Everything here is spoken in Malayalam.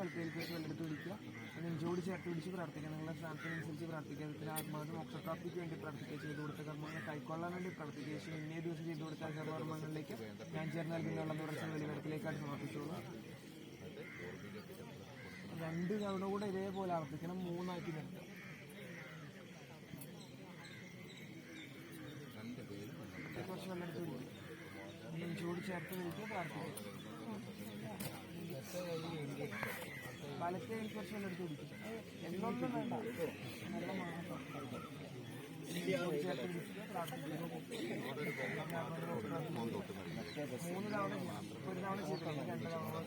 വലത്തേക്ക് വെച്ച് വെള്ളെടുത്ത് പിടിക്കുക നെഞ്ചോട് ചേർത്ത് വിളിച്ച് പ്രാർത്ഥിക്കുക. നിങ്ങളുടെ സ്ഥാനത്തിനനുസരിച്ച് പ്രാർത്ഥിക്കുക. അതിൽ ആത്മാവിന് മോക്ഷപ്രാപ്തിക്ക് വേണ്ടി പ്രാർത്ഥിക്കുക. ചെയ്തു കൊടുത്ത കർമ്മങ്ങൾ കൈക്കൊള്ളാൻ വേണ്ടി പ്രാർത്ഥിക്കുക. ശേഷം ഇന്നേ ദിവസം ചെയ്തു കൊടുത്ത കർമ്മങ്ങളിലേക്ക് ഞാൻ ചേർന്ന് നൽകുന്നുള്ള തുടർച്ച വെളിവരത്തിലേക്കാണ് സമർപ്പിച്ചോളൂ രണ്ട് തവണ കൂടെ ഇതേപോലെ ആവർത്തിക്കണം. മൂന്നാക്കി നിർത്തുക. കുറച്ച് വെള്ളം എടുത്ത് കുടിക്കുക. നെഞ്ചോട് ചേർത്ത് കഴിക്കുക പ്രാർത്ഥിക്കുക. വലത്തെ കൈ കുറച്ച് എടുത്ത് കുടിക്കുക എന്നൊന്നും വേണ്ട നല്ല മാത്രം മൂന്ന് തവണ. ഒരു തവണ ചെയ്തില്ല രണ്ട് തവണ